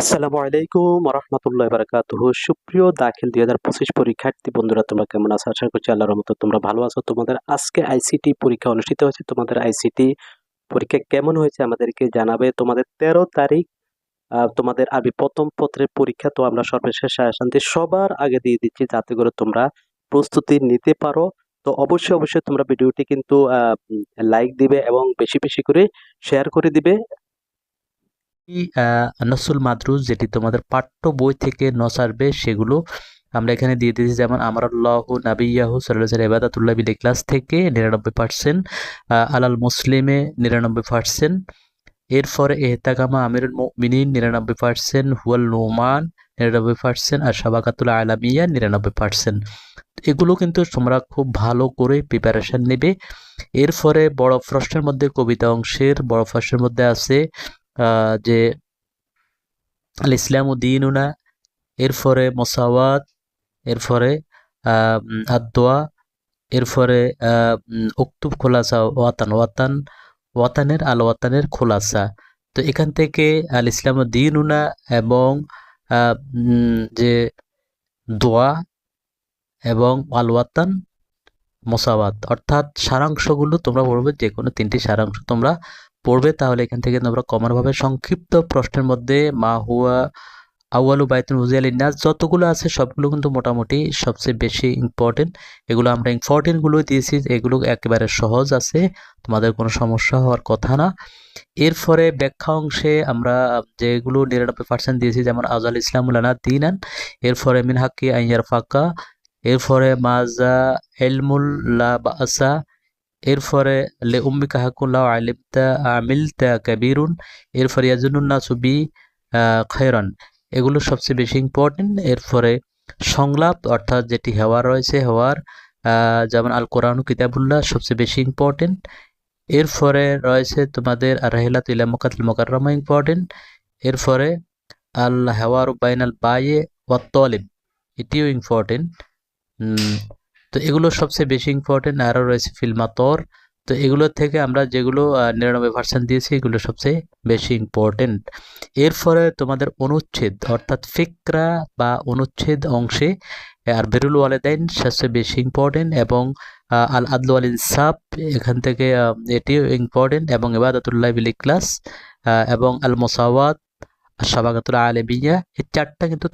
আসসালামু আলাইকুম রহমতুল্লাহ বারাকাতুহু সুপ্রিয় দাখিল দুই হাজার পঁচিশ পরীক্ষার্থী বন্ধুরা, তোমরা কেমন আছো? আশা করছি আল্লাহর রহমতে তোমরা ভালো আছো। তোমাদের আজকে আইসিটি পরীক্ষা অনুষ্ঠিত হয়েছে। তোমাদের আইসিটি পরীক্ষা কেমন হয়েছে আমাদেরকে জানাবে। তোমাদের তেরো তারিখ তোমাদের আবি প্রথম পত্রের পরীক্ষা, তো আমরা সর্বশেষ শান্তি সবার আগে দিয়ে দিচ্ছি যাতে করে তোমরা প্রস্তুতি নিতে পারো। তো অবশ্যই অবশ্যই তোমরা ভিডিওটি কিন্তু লাইক দিবে এবং বেশি বেশি করে শেয়ার করে দিবে। নসুল মাদ্রুজ যেটি তোমাদের পাঠ্য বই থেকে নস আসবে সেগুলো আমরা এখানে দিয়ে দিয়েছি। যেমন আমার আল্লাহ নাবিয়াহু সাল্লাহ ইবাদাতুল্লাহ বিল ক্লাস থেকে নিরানব্বই পার্সেন্ট আলাল মুসলিমে নিরানব্বই পার্সেন্ট এরপরে এহতাকামা আমিরুল মিনিন নিরানব্বই পার্সেন্ট হুয়াল নোমান নিরানব্বই পার্সেন্ট আর সাবাকাতুল আলামিয়া নিরানব্বই পার্সেন্ট এগুলো কিন্তু তোমরা খুব ভালো করে প্রিপারেশন নেবে। এরপরে বড় প্রশ্নের মধ্যে কবিতা অংশের, বড় প্রশ্নের মধ্যে আছে যে আল ইসলাম দিনুনা এরপরে মোসাওয়াত, এরপরে আদোয়া এরপরে উক্তুব খোলাসা ওয়াতান ওয়াতান, ওয়াতানের আল ওয়াতানের খোলাসা। তো এখান থেকে আল ইসলাম দিনুনা এবং যে দোয়া এবং আল ওয়াতান, মোসাওয়াত, অর্থাৎ সারাংশগুলো তোমরা পড়বে যে কোনো তিনটি সারাংশ তোমরা পড়বে, তাহলে এখান থেকে তোমরা কমনভাবে সংক্ষিপ্ত প্রশ্নের মধ্যে মা হুয়া, আউয়ালু বাইতুন হুজিয়াল ইন্নাস যতগুলো আছে সবগুলো কিন্তু মোটামুটি সবচেয়ে বেশি ইম্পর্টেন্ট এগুলো আমরা ইম্পর্টেন্টগুলো দিয়েছি, এগুলো একেবারে সহজ আছে, তোমাদের কোনো সমস্যা হওয়ার কথা না। এরপরে ব্যাখ্যা অংশে আমরা যেগুলো নিরানব্বই পার্সেন্ট দিয়েছি, যেমন আজাল ইসলামুল্লানা দিনান, এরপরে মিনহাক্কি আইয়ার ফাঁকা এরপরে মাজা এলমুল্লা বাসা এরপরে লে উম্মিকা হাকুল্লাহ আলিমতা আমিলতা কাবিরুন এরপরে ইয়াজুন্না সুবি খৈরন এগুলো সবচেয়ে বেশি ইম্পর্টেন্ট এরপরে সংলাপ অর্থাৎ যেটি হেওয়ার রয়েছে, হেওয়ার যেমন আল কোরআন কিতাবুল্লাহ, সবচেয়ে বেশি ইম্পর্টেন্ট এরপরে রয়েছে তোমাদের রাহিলাত ইলা মুকাতুল মুকাররমা ইম্পর্টেন্ট এরপরে আল হেওয়ার বাইনাল বায়ে ওয়াত্তলিব, এটিও ইম্পর্টেন্ট তো এগুলো সবচেয়ে বেশি ইম্পর্টেন্ট আরও রয়েছে ফিল্মাতর তো এগুলোর থেকে আমরা যেগুলো নিরানব্বই পার্সেন্ট দিয়েছি, এগুলো সবচেয়ে বেশি ইম্পর্টেন্ট এরপরে তোমাদের অনুচ্ছেদ, অর্থাৎ ফিকরা বা অনুচ্ছেদ অংশে, আর বেরুল ওয়ালেদাইন সবচেয়ে বেশি ইম্পর্টেন্ট এবং আল আদলু আল ইনসাফ এখান থেকে এটিও ইম্পর্টেন্ট এবং এবাদতুল্লাহ বিল ক্লাস এবং আল মোসাওয়াত সাবাগাতুল আলমিয়া, এই চারটা কিন্তু